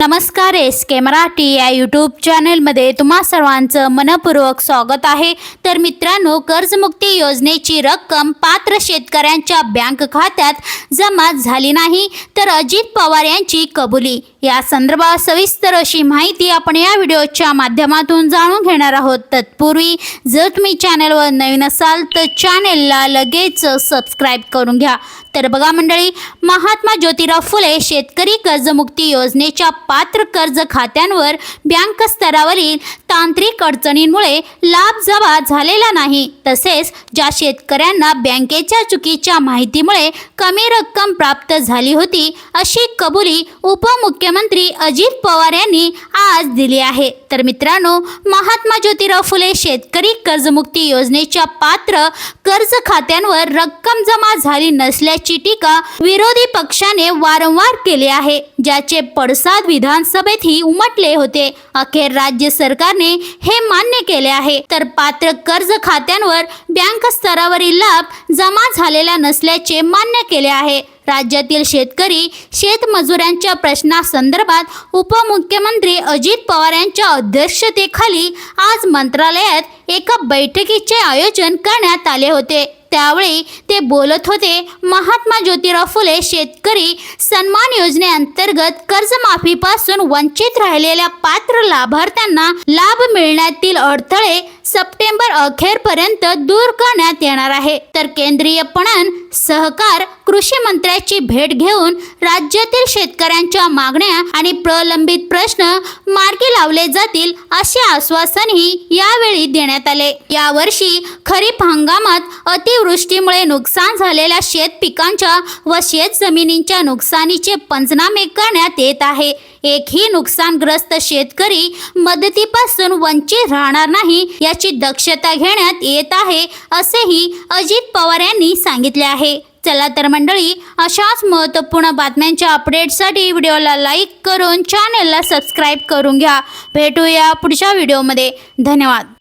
नमस्कार एस के मराठी या यूट्यूब चॅनेलमध्ये तुम्हा सर्वांचं मनपूर्वक स्वागत आहे. तर मित्रांनो कर्जमुक्ती योजनेची रक्कम पात्र शेतकऱ्यांच्या बँक खात्यात जमा झाली नाही तर अजित पवार यांची कबुली. या संदर्भात सविस्तर अशी माहिती आपण या व्हिडिओच्या माध्यमातून जाणून घेणार आहोत. तत्पूर्वी जर तुम्ही चॅनलवर नवीन असाल तर चॅनेलला लगेच सबस्क्राईब करून घ्या. तर बघा मंडळी महात्मा ज्योतिराव फुले शेतकरी कर्जमुक्ती योजनेच्या पात्र कर्ज खात्यांवर बँक स्तरावरील तांत्रिक अडचणींमुळे लाभ जमा झालेला नाही. तसेच ज्या शेतकऱ्यांना बँकेच्या चुकीच्या माहितीमुळे कमी रक्कम प्राप्त झाली होती अशी कबुली उपमुख्यमंत्री अजित पवार यांनी आज दिली आहे. तर मित्रांनो महात्मा ज्योतिराव फुले शेतकरी कर्जमुक्ती योजनेच्या पात्र कर्ज खात्यांवर रक्कम जमा झाली नसल्याची टीका विरोधी पक्षाने वारंवार केली आहे ज्याचे पडसाद विधानसभेतही उमटले होते. अखेर राज्य सरकारने हे मान्य केले आहे. तर पात्र कर्ज खात्यांवर बँक स्तरावरील लाभ जमा झालेला नसल्याचे मान्य केले आहे. राज्यातील शेतकरी शेतमजुरांच्या प्रश्नासंदर्भात उपमुख्यमंत्री अजित पवार यांच्या अध्यक्षतेखाली आज मंत्रालयात एका बैठकीचे आयोजन करण्यात आले होते. त्यावेळी ते बोलत होते महात्मा ज्योतिराव फुले शेतकरी सन्मान योजनेअंतर्गत कर्जमाफीपासून वंचित राहिलेल्या पात्र लाभार्थ्यांना लाभ मिळण्यातील अडथळे सप्टेंबर अखेरपर्यंत दूर करण्यात येणार आहे. तर केंद्रीय पणन सहकार कृषी मंत्र्याची भेट घेऊन राज्यातील शेतकऱ्यांच्या मागण्या आणि प्रलंबित प्रश्न मार्गी लावले जातील असे आश्वासनही यावेळी देण्यात आले. यावर्षी खरीप हंगामात अतिवृष्टीमुळे नुकसान झालेल्या शेत पिकांच्या व शेत जमिनींच्या नुकसानीचे पंचनामे करण्यात येत आहे. एकही नुकसानग्रस्त शेतकरी मदतीपासून वंचित राहणार नाही याची दक्षता घेण्यात येत आहे असेही अजित पवार यांनी सांगितले आहे. चला तर मंडळी अशाच महत्त्वपूर्ण बातम्यांच्या अपडेटसाठी व्हिडिओला लाईक करून चॅनलला सबस्क्राईब करून घ्या. भेटूया पुढच्या व्हिडिओमध्ये. धन्यवाद.